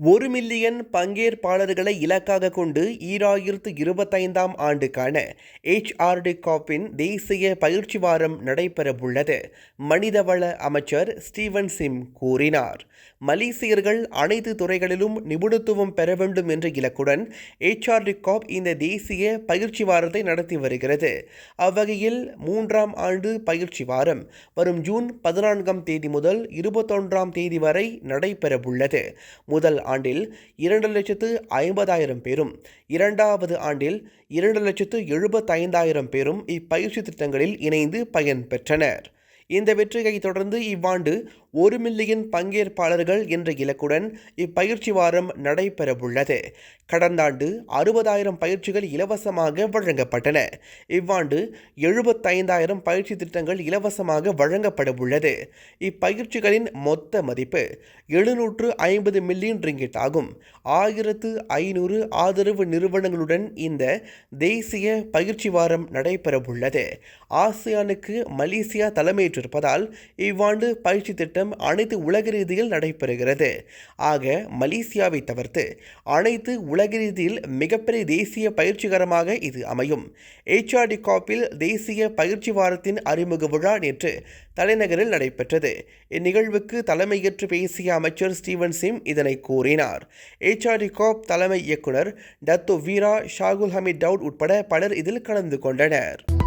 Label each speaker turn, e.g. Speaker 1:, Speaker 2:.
Speaker 1: ஒரு மில்லியன் பங்கேற்பாளர்களை இலக்காக கொண்டு ஈராயிரத்து இருபத்தைந்தாம் ஆண்டுக்கான ஹெச்ஆர்டி காப்பின் தேசிய பயிற்சி வாரம் நடைபெறவுள்ளது மனிதவள அமைச்சர் ஸ்டீவன் சிம் கூறினார். மலேசியர்கள் அனைத்து துறைகளிலும் நிபுணத்துவம் பெற வேண்டும் என்ற இலக்குடன் ஹெச்ஆர்டி காப் இந்த தேசிய பயிற்சி வாரத்தை நடத்தி வருகிறது. அவ்வகையில் மூன்றாம் ஆண்டு பயிற்சி வாரம் வரும் ஜூன் பதினான்காம் தேதி முதல் இருபத்தொன்றாம் தேதி வரை நடைபெறவுள்ளது. முதல் ஆண்டில் இரண்டு லட்சத்து ஐம்பதாயிரம் பேரும் இரண்டாவது ஆண்டில் இரண்டு லட்சத்து எழுபத்தைந்தாயிரம் பேரும் இப்பயிற்சி திட்டங்களில் இணைந்து பயன்பெற்றனர் இந்த வெற்றியை தொடர்ந்து இவ்வாண்டு ஒரு மில்லியன் பங்கேற்பாளர்கள் என்ற இலக்குடன் இப்பயிற்சி வாரம் நடைபெறவுள்ளது. கடந்த ஆண்டு அறுபதாயிரம் பயிற்சிகள் இலவசமாக வழங்கப்பட்டன. இவ்வாண்டு எழுபத்தைந்தாயிரம் பயிற்சி திட்டங்கள் இலவசமாக வழங்கப்பட உள்ளது இப்பயிற்சிகளின் மொத்த மதிப்பு எழுநூற்று ஐம்பது மில்லியன் ரிங்கிட் ஆகும். ஆயிரத்து ஐநூறு ஆதரவு நிறுவனங்களுடன் இந்த தேசிய பயிற்சி வாரம் நடைபெறவுள்ளது. ஆசியானுக்கு மலேசியா தலைமையேற்றிருப்பதால் இவ்வாண்டு பயிற்சி திட்டம் அனைத்து உலக ரீதியில் நடைபெறுகிறது. ஆக மலேசியாவை தவிர்த்து அனைத்து உலக ரீதியில் மிகப்பெரிய தேசிய பயிற்சிகரமாக இது அமையும். HRD காப்பில் தேசிய பயிற்சி வாரத்தின் அறிமுக விழா நேற்று தலைநகரில் நடைபெற்றது. இந்நிகழ்வுக்கு தலைமையேற்று பேசிய அமைச்சர் ஸ்டீவன் சிம் இதனை கூறினார். HRD காப் தலைமை இயக்குனர் டத்தோ வீரா ஷாகுல் ஹமீத் டவுட் உட்பட பலர் இதில் கலந்து கொண்டனர்.